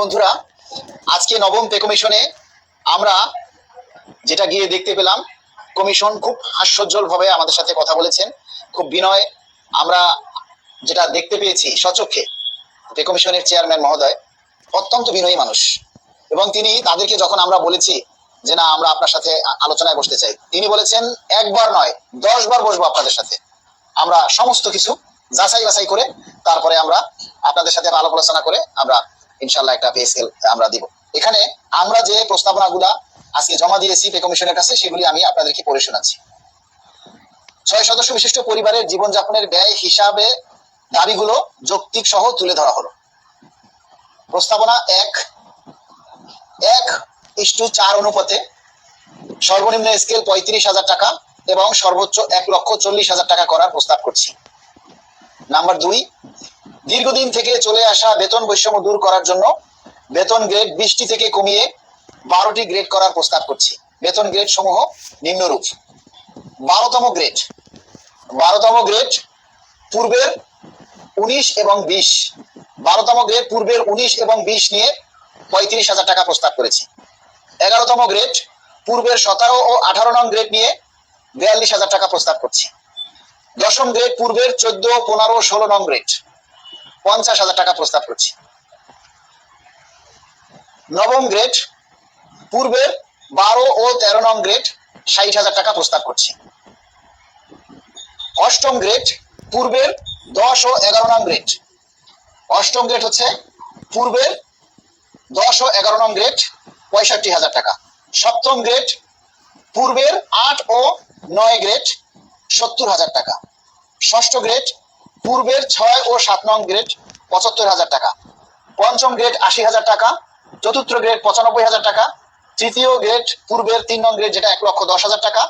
বন্ধুরা, আজকে নবম পে কমিশনে আমরা যেটা গিয়ে দেখতে পেলাম, কমিশন খুব হাস্যোজ্জ্বল ভাবে আমাদের সাথে কথা বলেছেন, খুব বিনয়। আমরা যেটা দেখতে পেয়েছি সচক্ষে, পে কমিশনের চেয়ারম্যান মহোদয় অত্যন্ত বিনয়ী মানুষ। এবং তিনি তাদেরকে যখন আমরা বলেছি যে না, আমরা আপনার সাথে আলোচনায় বসতে চাই, তিনি বলেছেন, একবার নয় দশ বার বসবো আপনাদের সাথে। আমরা সমস্ত কিছু যাচাই বাছাই করে, তারপরে আমরা আপনাদের সাথে আলাপ আলোচনা করে আমরা ইনশাল্লাহ একটা পে স্কেল আমরা দিব। এখানে আমরা যে প্রস্তাবনাগুলা আজকে জমা দিয়েছি পে কমিশনের কাছে, সেগুলি আমি আপনাদেরকে পড়ে শোনাচ্ছি। ছয় সদস্য বিশিষ্ট পরিবারের জীবনযাপনের ব্যয় হিসাবে দাবিগুলো যৌক্তিক সহ তুলে ধরা হলো। প্রস্তাবনা এক এক ইস্টু চার অনুপাতে সর্বনিম্ন স্কেল পঁয়ত্রিশ হাজার টাকা এবং সর্বোচ্চ এক লক্ষ চল্লিশ হাজার টাকা করার প্রস্তাব করছি। নাম্বার দুই দীর্ঘদিন থেকে চলে আসা বেতন বৈষম্য দূর করার জন্য বেতন গ্রেড বিশটি থেকে কমিয়ে বারোটি গ্রেড করার প্রস্তাব করছি। বেতন গ্রেড সমূহ নিম্নরূপ। বারোতম গ্রেড বারোতম গ্রেড পূর্বের উনিশ এবং বিশ। বারোতম গ্রেড পূর্বের উনিশ এবং বিশ নিয়ে পঁয়ত্রিশ হাজার টাকা প্রস্তাব করেছি। এগারোতম গ্রেড পূর্বের সতেরো ও আঠারো নং গ্রেড নিয়ে বিয়াল্লিশ হাজার টাকা প্রস্তাব করছি। দশম গ্রেড পূর্বের চোদ্দ, পনেরো, ষোলো নং গ্রেড পঞ্চাশ হাজার টাকা প্রস্তাব করছি। নবম গ্রেড পূর্বের বারো ও তেরো নং গ্রেড ষাট হাজার টাকা প্রস্তাব করছি। অষ্টম গ্রেড পূর্বের দশ ও এগারো নং গ্রেড অষ্টম গ্রেড হচ্ছে পূর্বের দশ ও এগারো নং গ্রেড পঁয়ষট্টি হাজার টাকা। সপ্তম গ্রেড পূর্বের আট ও নয় গ্রেড সত্তর হাজার টাকা। ষষ্ঠ গ্রেড পূর্বের ছয় ও সাত নং গ্রেড পঁচাত্তর হাজার টাকা। পঞ্চম গ্রেড আশি হাজার টাকা, চতুর্থ গ্রেড পঁচানব্বই হাজার টাকা, তৃতীয় গ্রেড পূর্বের তিন নং গ্রেড যেটা এক লক্ষ দশ হাজার টাকা,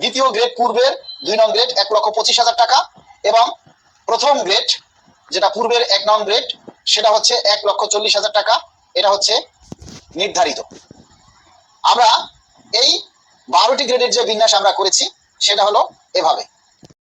দ্বিতীয় গ্রেড পূর্বের দুই নং গ্রেড এক লক্ষ পঁচিশ হাজার টাকা এবং প্রথম গ্রেড যেটা পূর্বের এক নং গ্রেড সেটা হচ্ছে এক লক্ষ চল্লিশ হাজার টাকা, এটা হচ্ছে নির্ধারিত। আমরা এই বারোটি গ্রেডের যে বিন্যাস আমরা করেছি, সেটা হলো এভাবে।